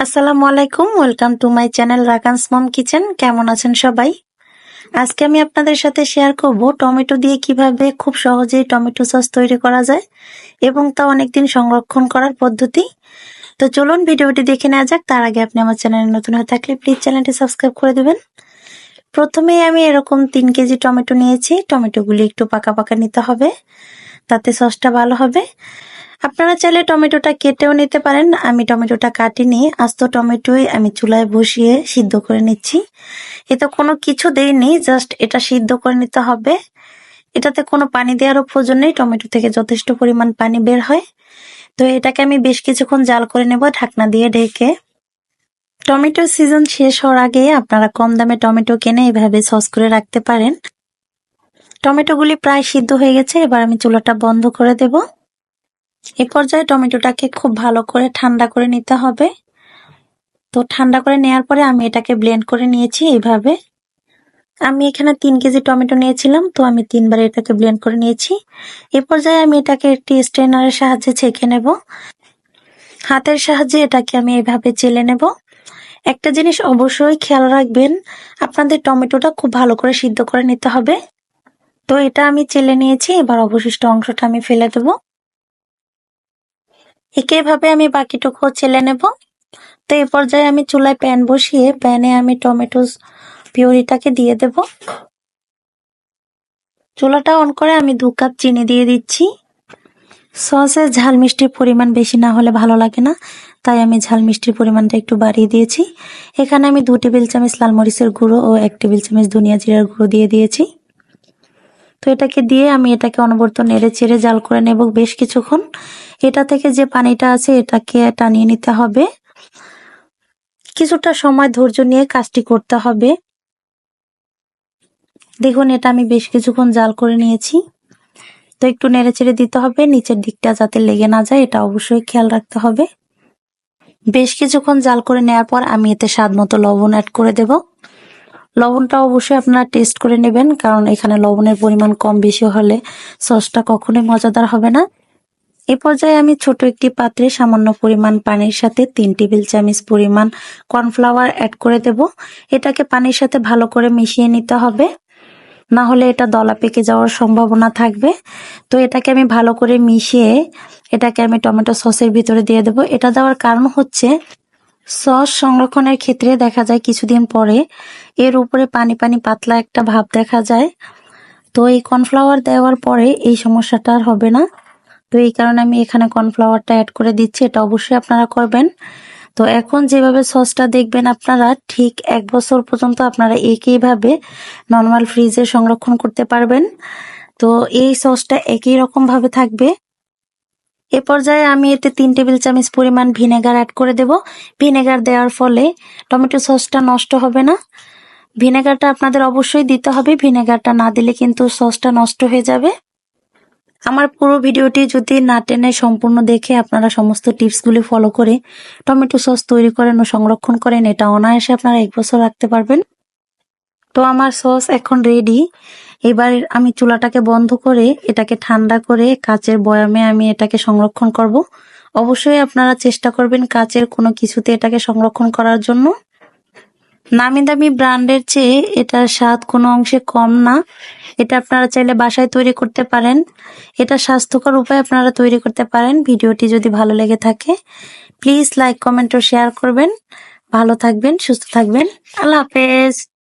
আসসালামু আলাইকুম welcome to my channel Rakan's mom kitchen কেমন আছেন সবাই? আজকে আমি আপনাদের সাথে শেয়ার করব টমেটো দিয়ে কীভাবে খুব সহজেই টমেটো সস তৈরি করা যায় এবং তা অনেকদিন সংরক্ষণ করার পদ্ধতি। তো চলুন ভিডিওটি দেখে নেওয়া যাক, তার আগে আপনি আমার চ্যানেলে নতুন হয়ে থাকলে প্লিজ চ্যানেলটি সাবস্ক্রাইব করে দেবেন। প্রথমেই আমি এরকম তিন কেজি টমেটো নিয়েছি, টমেটোগুলি একটু পাকা পাকা নিতে হবে, তাতে সসটা ভালো হবে। আপনারা চাইলে টমেটোটা কেটেও নিতে পারেন। আমি টমেটোটা কাটিনি, আস্ত টমেটোই আমি চুলায় বসিয়ে সিদ্ধ করে নিচ্ছি। এতে কোনো কিছু দেইনি, জাস্ট এটা সিদ্ধ করে নিতে হবে। এটাতে কোনো পানি দেওয়ারও প্রয়োজন নেই, টমেটো থেকে যথেষ্ট পরিমাণ পানি বের হয়। তো এটাকে আমি বেশ কিছুক্ষণ জাল করে নেব ঢাকনা দিয়ে ঢেকে। টমেটোর সিজন শেষ হওয়ার আগে আপনারা কম দামে টমেটো কিনে এভাবে সস করে রাখতে পারেন। টমেটোগুলি প্রায় সিদ্ধ হয়ে গেছে, এবার আমি চুলাটা বন্ধ করে দেবো। এ পর্যায়ে টমেটোটাকে খুব ভালো করে ঠান্ডা করে নিতে হবে। তো ঠান্ডা করে নেওয়ার পরে আমি এটাকে ব্লেন্ড করে নিয়েছি এইভাবে। আমি এখানে তিন কেজি টমেটো নিয়েছিলাম, তো আমি তিনবার এটাকে ব্লেন্ড করে নিয়েছি। এ পর্যায়ে আমি এটাকে একটি স্ট্রেনারের সাহায্যে ছেঁকে নেব। হাতের সাহায্যে এটাকে আমি এভাবে চেলে নেব। একটা জিনিস অবশ্যই খেয়াল রাখবেন, আপনাদের টমেটোটা খুব ভালো করে সিদ্ধ করে নিতে হবে। তো এটা আমি চেলে নিয়েছি, এবার অবশিষ্ট অংশটা আমি ফেলে দেবো। একইভাবে আমি বাকিটুকু ছেলে নেব। তো এই পর্যায়ে আমি চুলায় প্যান বসিয়ে প্যানে আমি টমেটো পিউরিটাকে দিয়ে দেব। চুলাটা অন করে আমি দু কাপ চিনি দিয়ে দিচ্ছি। সসের ঝাল মিষ্টির পরিমাণ বেশি না হলে ভালো লাগে না, তাই আমি ঝাল মিষ্টির পরিমাণটা একটু বাড়িয়ে দিয়েছি। এখানে আমি দু টেবিল চামচ লাল মরিচের গুঁড়ো ও এক টেবিল চামচ ধনিয়া জিরার গুঁড়ো দিয়ে দিয়েছি। তো এটাকে দিয়ে আমি এটাকে অনবর্ত নেড়ে চেড়ে জাল করে নেব বেশ কিছুক্ষণ। এটা থেকে যে পানিটা আছে এটাকে টানিয়ে নিতে হবে। কিছুটা সময় ধৈর্য নিয়ে কাজটি করতে হবে। দেখুন, এটা আমি বেশ কিছুক্ষণ জাল করে নিয়েছি। তো একটু নেড়ে চেড়ে দিতে হবে, নিচের দিকটা যাতে লেগে না যায়, এটা অবশ্যই খেয়াল রাখতে হবে। বেশ কিছুক্ষণ জাল করে নেওয়ার পর আমি এতে স্বাদ মতো লবণ অ্যাড করে দেবো। লবণটা অবশ্যই আপনারা টেস্ট করে নেবেন, কারণ এখানে লবণের পরিমাণ কম বেশি হলে সসটা কখনোই মজাদার হবে না। এ পর্যায়ে আমি ছোট একটি পাত্রে সামান্য পরিমাণ পানির সাথে তিন টেবিল চামচ পরিমাণ কর্নফ্লাওয়ার অ্যাড করে দেব। এটাকে পানির সাথে ভালো করে মিশিয়ে নিতে হবে। না হলে এটা দলা পেকে যাওয়ার সম্ভাবনা থাকবে। তো এটাকে আমি ভালো করে মিশিয়ে এটাকে আমি টমেটো সসের ভিতরে দিয়ে দেব। এটা দেওয়ার কারণ হচ্ছে সস সংরক্ষণের ক্ষেত্রে দেখা যায় কিছুদিন পরে এর উপরে পানি পানি পাতলা একটা ভাব দেখা যায়। তো এই কর্নফ্লাওয়ার দেওয়ার পরে এই সমস্যাটা আর হবে না। তো এই কারণে আমি এখানে কর্নফ্লাওয়ারটা অ্যাড করে দিচ্ছি, এটা অবশ্যই আপনারা করবেন। তো এখন যেভাবে সসটা দেখবেন আপনারা, ঠিক এক বছর পর্যন্ত আপনারা একইভাবে নর্মাল ফ্রিজে সংরক্ষণ করতে পারবেন। তো এই সসটা একই রকম ভাবে থাকবে। এ পর্যায়ে আমি এতে তিন টেবিল চামচ পরিমাণ ভিনেগার অ্যাড করে দেব। ভিনেগার দেওয়ার ফলে টমেটো সসটা নষ্ট হবে না। ভিনেগারটা আপনাদের অবশ্যই দিতে হবে। ভিনেগারটা না দিলে কিন্তু সসটা নষ্ট হয়ে যাবে। আমার পুরো ভিডিওটি যদি না টেনে সম্পূর্ণ দেখে আপনারা সমস্ত টিপসগুলি ফলো করে টমেটো সস তৈরি করেন ও সংরক্ষণ করেন, এটা অনায়াসে আপনারা এক বছর রাখতে পারবেন। তো আমার সস এখন রেডি এবার আমি চুলাটাকে বন্ধ করে এটাকে ঠান্ডা করে কাচের বয়ামে আমি এটাকে সংরক্ষণ করব। অবশ্যই আপনারা চেষ্টা করবেন কাচের কোনো কিছুতে এটাকে সংরক্ষণ করার জন্য। নামি দামি ব্র্যান্ডের চেয়ে এটার স্বাদ কোনো অংশে কম না। এটা আপনারা চাইলে বাসায় তৈরি করতে পারেন। এটা স্বাস্থ্যকর উপায় আপনারা তৈরি করতে পারেন। ভিডিওটি যদি ভালো লেগে থাকে, প্লিজ লাইক, কমেন্ট ও শেয়ার করবেন। ভালো থাকবেন, সুস্থ থাকবেন। আল্লাহ হাফেজ।